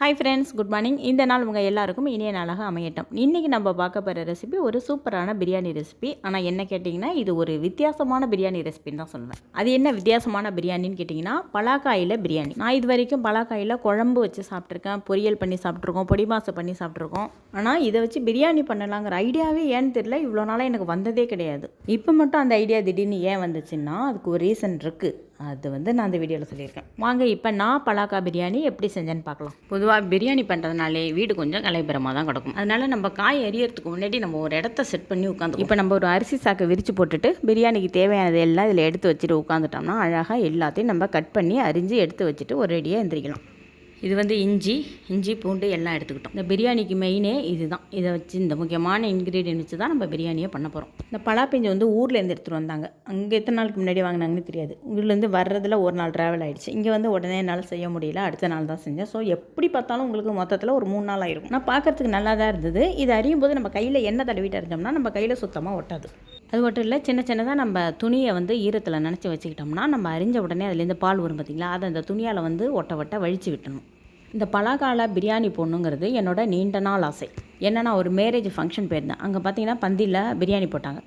Hi friends good morning இந்த நாள் உங்கள் எல்லாருக்கும் இனிய நாளாக அமையட்டும். இன்றைக்கி நம்ம பார்க்க போகிற ரெசிபி ஒரு சூப்பரான பிரியாணி ரெசிபி ஆனால் என்ன கேட்டிங்கன்னா இது ஒரு வித்தியாசமான பிரியாணி ரெசிபின்னு தான் சொல்லுவேன். அது என்ன வித்தியாசமான பிரியாணின்னு கேட்டிங்கன்னா பலாக்காயில் பிரியாணி. நான் இது வரைக்கும் பலாக்காயில் குழம்பு வச்சு சாப்பிட்ருக்கேன் பொரியல் பண்ணி சாப்பிட்ருக்கோம் பொடி மாசம் பண்ணி சாப்பிட்ருக்கோம் ஆனால் இதை வச்சு பிரியாணி பண்ணலாங்கிற ஐடியாவே ஏன்னு தெரியல. இவ்வளோ நாளாக எனக்கு வந்ததே கிடையாது. இப்போ மட்டும் அந்த ஐடியா திடீர்னு ஏன் வந்துச்சுன்னா அதுக்கு ஒரு ரீசன் இருக்குது அது வந்து நான் அந்த வீடியோவில் சொல்லியிருக்கேன். வாங்க இப்போ நான் பலாக்கா பிரியாணி எப்படி செஞ்சேன்னு பார்க்கலாம். பொதுவாக பிரியாணி பண்ணுறதுனாலே வீடு கொஞ்சம் கலைபரமாக தான் கிடக்கும். அதனால நம்ம காய் எரியறதுக்கு முன்னாடி நம்ம ஒரு இடத்த செட் பண்ணி உட்காந்து இப்போ நம்ம ஒரு அரிசி சாக்கை விரித்து போட்டுட்டு பிரியாணிக்கு தேவையானது எல்லாம் இதில் எடுத்து வச்சுட்டு உட்காந்துட்டோம்னா அழகாக எல்லாத்தையும் நம்ம கட் பண்ணி அரிஞ்சு எடுத்து வச்சுட்டு ஒரு ரெடியாக எந்திரிக்கலாம். இது வந்து இஞ்சி இஞ்சி பூண்டு எல்லாம் எடுத்துக்கிட்டோம். இந்த பிரியாணிக்கு மெயினே இதுதான். இதை வச்சு இந்த முக்கியமான இன்க்ரீடியன்ட் வச்சு தான் நம்ம பிரியாணியை பண்ண போகிறோம் இந்த பலாப்பிஞ்சு வந்து ஊர்லேருந்து எடுத்துகிட்டு வந்தாங்க. அங்கே எத்தனை நாளுக்கு முன்னாடி வாங்கினாங்கன்னு தெரியாது. ஊர்லேருந்து வர்றதில் ஒரு நாள் ட்ராவல் ஆகிடுச்சு இங்கே வந்து உடனே என்னால் செய்ய முடியல. அடுத்த நாள் தான் செஞ்சேன். ஸோ எப்படி பார்த்தாலும் உங்களுக்கு மொத்தத்தில் ஒரு மூணு நாள் ஆயிடும் நான் பார்க்கறதுக்கு நல்லா தான் இருந்தது. இது அறியும் போது நம்ம கையில் எண்ணெய் தடவிட்டு அறிஞ்சோம்னா நம்ம கையில் சுத்தமாக ஒட்டாது. அது மட்டும் இல்லை சின்ன சின்னதாக நம்ம துணியை வந்து ஈரத்தில் நினச்சி வச்சுக்கிட்டோம்னா நம்ம அரிஞ்ச உடனே அதுலேருந்து பால் வரும் பார்த்திங்களா அதை அந்த துணியால் வந்து ஒட்ட ஒட்ட வழித்து விட்டணும். இந்த பலாகால பிரியாணி போடணுங்கிறது என்னோட நீண்ட நாள் ஆசை. என்னென்னா ஒரு மேரேஜ் ஃபங்க்ஷன் போயிருந்தேன் அங்கே பார்த்தீங்கன்னா பந்தியில் பிரியாணி போட்டாங்க.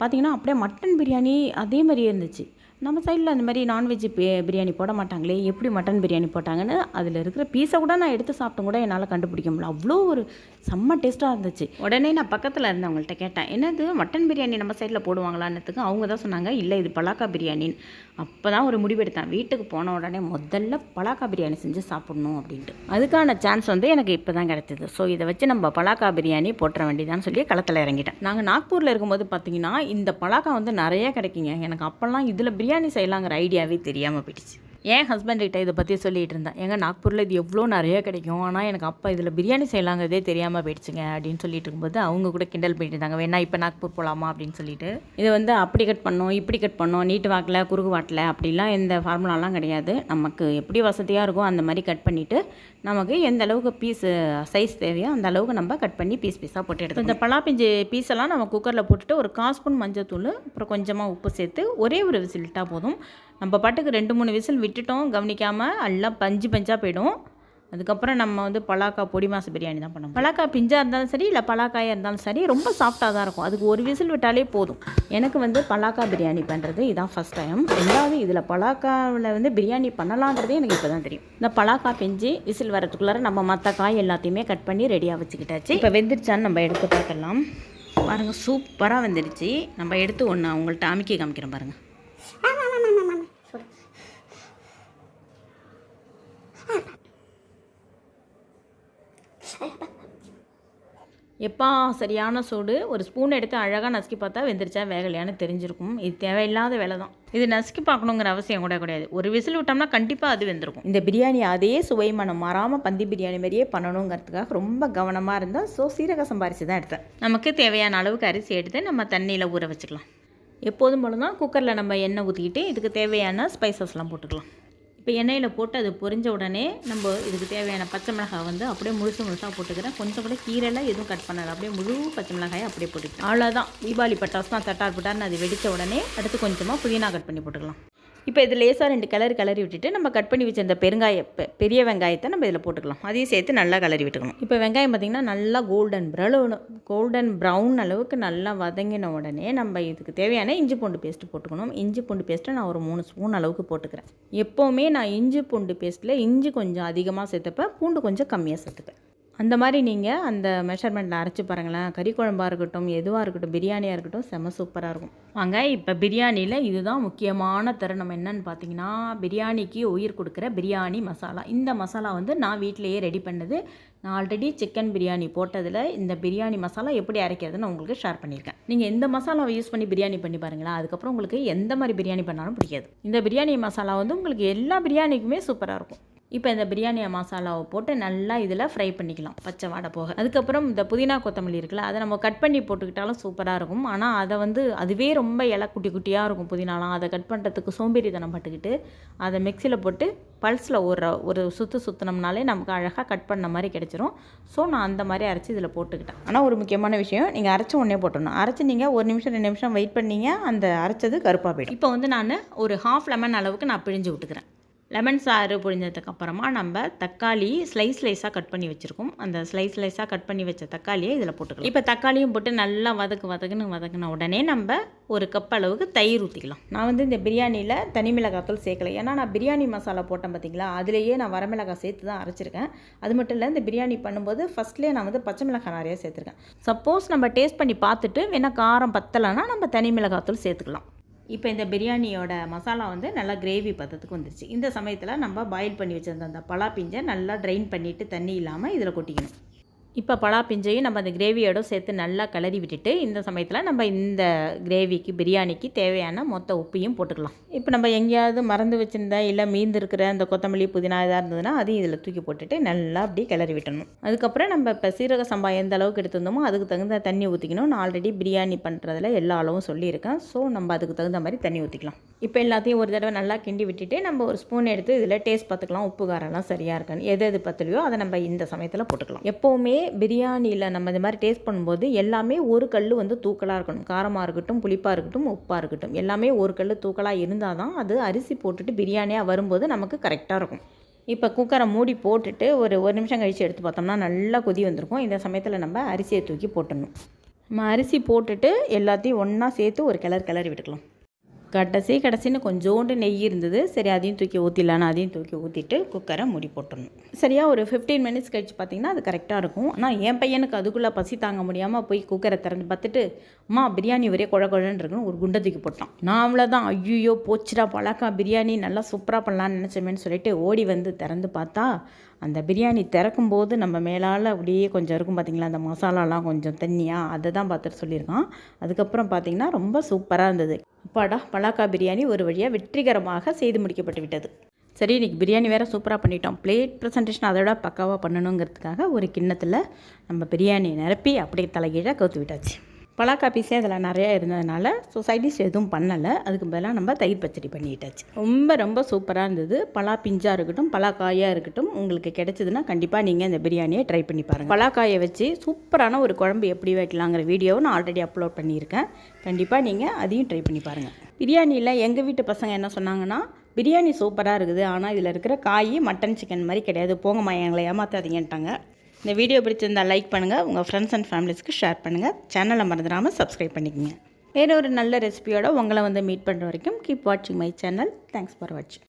பார்த்தீங்கன்னா அப்படியே மட்டன் பிரியாணி அதே மாதிரியே இருந்துச்சு. நம்ம சைடில் அந்த மாதிரி நான்வெஜ் பிரியாணி போட மாட்டாங்களே எப்படி மட்டன் பிரியாணி போட்டாங்கன்னு அதில் இருக்கிற பீஸை கூட நான் எடுத்து சாப்பிட்டும் கூட என்னால் கண்டுபிடிக்க முடியல. அவ்வளோ ஒரு செம்ம டேஸ்ட்டாக இருந்துச்சு. உடனே நான் பக்கத்தில் இருந்தவங்கள்ட்ட கேட்டேன் என்னது மட்டன் பிரியாணி நம்ம சைடில் போடுவாங்களான்னதுக்கு அவங்க தான் சொன்னாங்க இல்லை இது பலாக்கா பிரியாணின்னு. அப்போ தான் ஒரு முடிவெடுத்தேன். வீட்டுக்கு போன உடனே முதல்ல பலாக்கா பிரியாணி செஞ்சு சாப்பிட்ணும் அப்படின்ட்டு. அதுக்கான சான்ஸ் வந்து எனக்கு இப்போ தான் கிடைச்சது ஸோ இதை வச்சு நம்ம பலாக்கா பிரியாணி போட்டுற வேண்டியதான்னு சொல்லி களத்தில் இறங்கிட்டேன். நாங்கள் நாக்பூரில் இருக்கும்போது பார்த்தீங்கன்னா இந்த பலாக்கா வந்து நிறைய கிடைக்குங்க. எனக்கு அப்போல்லாம் இதில் பிரியாணி செய்யலாங்கிற ஐடியாவே தெரியாமல் போயிடுச்சு. என் ஹஸ்பண்ட்கிட்ட இதை பற்றி சொல்லிகிட்டு இருந்தேன். எங்கள் நாக்பூரில் இது எவ்வளோ நிறைய கிடைக்கும். ஆனால் எனக்கு அப்பா இதில் பிரியாணி செய்யலாங்கிறதே தெரியாமல் போயிடுச்சுங்க அப்படின்னு சொல்லிட்டு இருக்கும்போது அவங்க கூட கிண்டல் பண்ணிட்டு இருந்தாங்க. வேணா இப்போ நாக்பூர் போகலாமா அப்படின்னு சொல்லிட்டு. இது வந்து அப்படி கட் பண்ணோம் இப்படி கட் பண்ணோம் நீட்டு வாக்கில் குறுகு வாட்டில் அப்படிலாம் எந்த ஃபார்முலாலாம் கிடையாது. நமக்கு எப்படி வசதியாக இருக்கோ அந்த மாதிரி கட் பண்ணிவிட்டு நமக்கு எந்த அளவுக்கு பீஸ் சைஸ் தேவையோ அந்த அளவுக்கு நம்ம கட் பண்ணி பீஸ் பீஸாக போட்டு எடுத்து இந்த பலாப்பிஞ்சு பீஸெல்லாம் நம்ம குக்கரில் போட்டுட்டு ஒரு கால் ஸ்பூன் மஞ்சத்தூள் அப்புறம் கொஞ்சமாக உப்பு சேர்த்து ஒரே ஒரு விசில் விட்டால் போதும். நம்ம பாட்டுக்கு ரெண்டு மூணு விசில் விட்டுட்டோம் கவனிக்காமல் எல்லாம் பஞ்சு பஞ்சாக போயிடும். அதுக்கப்புறம் நம்ம வந்து பலாக்கா பொடி மாசு பிரியாணி தான் பண்ணோம் பலாக்கா பிஞ்சாக இருந்தாலும் சரி இல்லை பலாக்காயாக இருந்தாலும் சரி ரொம்ப சாஃப்டாக தான் இருக்கும். அதுக்கு ஒரு விசில் விட்டாலே போதும். எனக்கு வந்து பலாக்கா பிரியாணி பண்ணுறது இதான் ஃபஸ்ட் டைம் ரெண்டாவது இதில் பலாக்காவில் வந்து பிரியாணி பண்ணலான்றதே எனக்கு இப்போ தான் தெரியும். இந்த பலாக்கா பிஞ்சு விசில் வரதுக்குள்ளார நம்ம மற்ற காய் எல்லாத்தையுமே கட் பண்ணி ரெடியாக வச்சுக்கிட்டாச்சு. இப்போ வெந்துருச்சான்னு நம்ம எடுத்து பார்க்கலாம் பாருங்கள் சூப்பராக வந்துடுச்சு நம்ம எடுத்து ஒன்று அவங்கள்ட்ட அமுக்கி காமிக்கிறோம் பாருங்கள் எப்பா சரியான சூடு. ஒரு ஸ்பூன் எடுத்து அழகாக நசுக்கி பார்த்தா வெந்துருச்சா வேகலையான்னு தெரிஞ்சிருக்கும். இது தேவையில்லாத வேலை தான் இது நசுக்கி பார்க்கணுங்கிற அவசியம் கூட கிடையாது. ஒரு விசில் விட்டோம்னா கண்டிப்பாக அது வெந்திருக்கும். இந்த பிரியாணி அதே சுவை மனம் மாறாமல் பந்தி பிரியாணி மாதிரியே பண்ணணுங்கிறதுக்காக ரொம்ப கவனமாக இருந்தால் ஸோ சீரக சம்பாரிச்சு தான் எடுத்தேன். நமக்கு தேவையான அளவுக்கு அரிசி எடுத்து நம்ம தண்ணியில் ஊற வச்சுக்கலாம். எப்போதும் போல தான் குக்கரில் நம்ம எண்ணெய் ஊற்றிக்கிட்டு இதுக்கு தேவையான ஸ்பைசஸ்லாம் போட்டுக்கலாம். இப்போ எண்ணெயில் போட்டு அது பொரிஞ்ச உடனே நம்ம இதுக்கு தேவையான பச்சை மிளகாய் வந்து அப்படியே முழுசு முழுசாக போட்டுக்கிறேன். கொஞ்சம் கூட கீரைலாம் எதுவும் கட் பண்ணலை அப்படியே முழு பச்சை மிளகாயை அப்படியே போட்டுக்கிறேன் அவ்வளோதான் தீபாவளி பட்டாசு தான் தட்டார் புட்டார்னு அது வெடித்த உடனே அடுத்து கொஞ்சமாக புதினா கட் பண்ணி போட்டுக்கலாம். இப்போ இது லேசாக ரெண்டு கலர் கலரி விட்டுட்டு நம்ம கட் பண்ணி வச்சிருந்த பெருங்காய பெரிய வெங்காயத்தை நம்ம இதில் போட்டுக்கலாம். அதையும் சேர்த்து நல்லா கலரி விட்டுக்கணும். இப்போ வெங்காயம் பார்த்திங்கன்னா நல்லா கோல்டன் ப்ரௌன் கோல்டன் ப்ரௌன் அளவுக்கு நல்லா வதங்கின உடனே நம்ம இதுக்கு தேவையான இஞ்சி பூண்டு பேஸ்ட்டு போட்டுக்கணும். இஞ்சி பூண்டு பேஸ்ட்டை நான் ஒரு மூணு ஸ்பூன் அளவுக்கு போட்டுக்கிறேன். எப்போவுமே நான் இஞ்சி பூண்டு பேஸ்ட்டில் இஞ்சி கொஞ்சம் அதிகமாக சேர்த்துப்பேன் பூண்டு கொஞ்சம் கம்மியாக சேர்த்துப்பேன். அந்த மாதிரி நீங்கள் அந்த மெஷர்மெண்ட்டில் அரைச்சி பாருங்களேன். கறி குழம்பாக இருக்கட்டும் எதுவாக இருக்கட்டும் பிரியாணியாக இருக்கட்டும் செம சூப்பராக இருக்கும். வாங்க இப்போ பிரியாணியில் இதுதான் முக்கியமான தருணம் என்னன்னு பார்த்தீங்கன்னா பிரியாணிக்கு உயிர் கொடுக்குற பிரியாணி மசாலா. இந்த மசாலா வந்து நான் வீட்டிலேயே ரெடி பண்ணது. நான் ஆல்ரெடி சிக்கன் பிரியாணி போட்டதில் இந்த பிரியாணி மசாலா எப்படி அரைக்கிறதுன்னு உங்களுக்கு ஷேர் பண்ணியிருக்கேன். நீங்கள் எந்த மசாலாவை யூஸ் பண்ணி பிரியாணி பண்ணி பாருங்களேன். அதுக்கப்புறம் உங்களுக்கு எந்த மாதிரி பிரியாணி பண்ணாலும் பிடிக்காது. இந்த பிரியாணி மசாலா வந்து உங்களுக்கு எல்லா பிரியாணிக்குமே சூப்பராக இருக்கும். இப்போ இந்த பிரியாணி மசாலாவை போட்டு நல்லா இதில் ஃப்ரை பண்ணிக்கலாம் பச்சை வாடை போக. அதுக்கப்புறம் இந்த புதினா கொத்தமல்லி இருக்குல்ல அதை நம்ம கட் பண்ணி போட்டுக்கிட்டாலும் சூப்பராக இருக்கும். ஆனால் அதை வந்து அதுவே ரொம்ப இலை குட்டி குட்டியாக இருக்கும் புதினாலாம். அதை கட் பண்ணுறதுக்கு சோம்பேறித்தனம் பட்டுக்கிட்டு அதை மிக்சியில் போட்டு பல்ஸில் ஒரு ஒரு சுற்று சுற்றினோம்னாலே நமக்கு அழகாக கட் பண்ண மாதிரி கிடச்சிரும். ஸோ நான் அந்த மாதிரி அரைச்சி இதில் போட்டுக்கிட்டேன். ஆனால் ஒரு முக்கியமான விஷயம் நீங்கள் அரைச்ச உடனே போட்டணும் அரைச்சி நீங்கள் ஒரு நிமிஷம் ரெண்டு நிமிஷம் வெயிட் பண்ணீங்க அந்த அரைச்சது கருப்பாக போயிடும். இப்போ வந்து நான் ஒரு ஹாஃப் லெமன் அளவுக்கு நான் பிழிஞ்சு விட்டுக்கிறேன். லெமன் சாறு புழிஞ்சதுக்கப்புறமா நம்ம தக்காளி ஸ்லைஸ் ஸ்லைஸாக கட் பண்ணி வச்சுருக்கோம். அந்த ஸ்லைஸ் ஸ்லைஸாக கட் பண்ணி வச்ச தக்காளியை இதில் போட்டுக்கலாம். இப்போ தக்காளியும் போட்டு நல்லா வதக்கு வதக்குன்னு வதக்குன உடனே நம்ம ஒரு கப் அளவுக்கு தயிர் ஊற்றிக்கலாம் நான் வந்து இந்த பிரியாணியில் தனி மிளகாத்தூள் சேர்க்கல. ஏன்னா நான் பிரியாணி மசாலா போட்டேன் பார்த்தீங்களா அதுலேயே நான் வரமிளகாய் சேர்த்து தான் அரைச்சிருக்கேன். அது மட்டும் இல்லை இந்த பிரியாணி பண்ணும்போது ஃபஸ்ட்லேயே நான் வந்து பச்சை மிளகாய் நிறைய சேர்த்துருக்கேன். சப்போஸ் நம்ம டேஸ்ட் பண்ணி பார்த்துட்டு வேணால் காரம் பத்தலைன்னா நம்ம தனி மிளகாத்தூள் சேர்த்துக்கலாம். இப்போ இந்த பிரியாணியோட மசாலா வந்து நல்லா கிரேவி பதத்துக்கு வந்துருச்சு. இந்த சமயத்தில் நம்ம பாயில் பண்ணி வச்சுருந்த அந்த பலா பிஞ்சை நல்லா ட்ரைன் பண்ணிவிட்டு தண்ணி இல்லாமல் இதில் கொட்டிக்கணும். இப்போ பலா பிஞ்சையும் நம்ம அந்த கிரேவியோட சேர்த்து நல்லா கிளறி விட்டுட்டு இந்த சமயத்தில் நம்ம இந்த கிரேவிக்கு பிரியாணிக்கு தேவையான மொத்த உப்பையும் போட்டுக்கலாம். இப்போ நம்ம எங்கேயாவது மறந்து வச்சுருந்தா இல்லை மீந்து இருக்கிற அந்த கொத்தமல்லி புதினா இதாக இருந்ததுன்னா அதையும் இதில் தூக்கி போட்டுட்டு நல்லா அப்படியே கிளறி விட்டணும். அதுக்கப்புறம் நம்ம இப்போ சீரக சம்பா எந்த அளவுக்கு எடுத்திருந்தோமோ அதுக்கு தகுந்த தண்ணி ஊற்றிக்கணும் நான் ஆல்ரெடி பிரியாணி பண்ணுறதுல எல்லா அளவும் சொல்லியிருக்கேன். ஸோ நம்ம அதுக்கு தகுந்த மாதிரி தண்ணி ஊற்றிக்கலாம் இப்போ எல்லாத்தையும் ஒரு தடவை நல்லா கிண்டி விட்டுட்டு நம்ம ஒரு ஸ்பூன் எடுத்து இதில் டேஸ்ட் பார்த்துக்கலாம். உப்பு காரம்லாம் சரியாக இருக்கான்னு. எது எது பத்தலையோ அதை நம்ம இந்த சமயத்தில் போட்டுக்கலாம். எப்போவுமே பிரியாணியில் நம்ம இந்த மாதிரி டேஸ்ட் பண்ணும்போது எல்லாமே ஒரு கல் வந்து தூக்கலாக இருக்கணும். காரமாக இருக்கட்டும் புளிப்பாக இருக்கட்டும் உப்பாக இருக்கட்டும். எல்லாமே ஒரு கல் தூக்கலாக இருந்தால் தான் அது அரிசி போட்டுட்டு பிரியாணியாக வரும்போது நமக்கு கரெக்டாக இருக்கும். இப்போ குக்கரை மூடி போட்டுட்டு ஒரு ஒரு நிமிஷம் கழித்து எடுத்து பார்த்தோம்னா நல்லா கொதி வந்திருக்கும். இந்த சமயத்தில் நம்ம அரிசியை தூக்கி போட்டணும் நம்ம அரிசி போட்டுட்டு எல்லாத்தையும் ஒன்றா சேர்த்து ஒரு கிளறு கிளறி விட்டுக்கலாம். கடைசி கடைசின்னு கொஞ்சோண்டு நெய் இருந்தது. சரி அதையும் தூக்கி ஊற்றிடலான்னு அதையும் தூக்கி ஊற்றிட்டு குக்கரை மூடி போட்டுடணும். சரியாக ஒரு ஃபிஃப்டீன் மினிட்ஸ் கழிச்சு பார்த்தீங்கன்னா அது கரெக்டாக இருக்கும். ஆனால் என் பையனுக்கு அதுக்குள்ளே பசி தாங்க முடியாமல் போய் குக்கரை திறந்து பார்த்துட்டு அம்மா பிரியாணி ஒரே குழ குழன்னு இருக்குன்னு ஒரு குண்டை தூக்கி போட்டான். நான் அவ்வளோதான் ஐயோ போச்சுடா பழக்கா பிரியாணி நல்லா சூப்பராக பண்ணலான்னு நினச்சோமேன்னு சொல்லிட்டு ஓடி வந்து திறந்து பார்த்தா அந்த பிரியாணி திறக்கும்போது நம்ம மேலால் அப்படியே கொஞ்சம் இருக்கும் பார்த்திங்களா அந்த மசாலாலாம் கொஞ்சம் தண்ணியாக அதை தான் பார்த்துட்டு சொல்லியிருக்கான். அதுக்கப்புறம் பார்த்திங்கன்னா ரொம்ப சூப்பராக இருந்தது. அப்பாடா பலாக்கா பிரியாணி ஒரு வழியாக வெற்றிகரமாக செய்து முடிக்கப்பட்டு விட்டது. சரி இன்றைக்கி பிரியாணி வேறு சூப்பராக பண்ணிட்டோம். பிளேட் ப்ரெசன்டேஷன் அதோட பக்காவாக பண்ணணுங்கிறதுக்காக ஒரு கிண்ணத்தில் நம்ம பிரியாணி நிரப்பி அப்படியே தலைகீழாக கவுத்து விட்டாச்சு. பலாக்கா பீஸே அதில் நிறையா இருந்ததுனால ஸோ சைடிஷ் எதுவும் பண்ணலை. அதுக்கு பதிலாக நம்ம தயிர் பச்சடி பண்ணிட்டாச்சு. ரொம்ப ரொம்ப சூப்பராக இருந்தது. பலா பிஞ்சாக இருக்கட்டும் பலாக்காயாக இருக்கட்டும் உங்களுக்கு கிடைச்சதுன்னா கண்டிப்பாக நீங்கள் இந்த பிரியாணியை ட்ரை பண்ணி பாருங்கள் பலாக்காயை வச்சு சூப்பரான ஒரு குழம்பு எப்படி வைக்கலாங்கிற வீடியோவை நான் ஆல்ரெடி அப்லோட் பண்ணியிருக்கேன். கண்டிப்பாக நீங்கள் அதையும் ட்ரை பண்ணி பாருங்கள் பிரியாணியில் எங்கள் வீட்டு பசங்க என்ன சொன்னாங்கன்னா பிரியாணி சூப்பராக இருக்குது. ஆனால் இதில் இருக்கிற காய் மட்டன் சிக்கன் மாதிரி கிடையாது. போங்கம்மா எங்களை ஏமாற்றாதீங்கன்ட்டாங்க இந்த வீடியோ பிடிச்சிருந்தால் லைக் பண்ணுங்கள் உங்கள் ஃப்ரெண்ட்ஸ் அண்ட் ஃபேமிலிஸ்க்கு ஷேர் பண்ணுங்கள் சேனலை மறந்துடாமல் சப்ஸ்கிரைப் பண்ணிக்கோங்க. வேறு ஒரு நல்ல ரெசிபியோட உங்களை வந்து மீட் பண்ணுற வரைக்கும் கீப் வாட்சிங் மை சேனல் தேங்க்ஸ் ஃபார் வாட்சிங்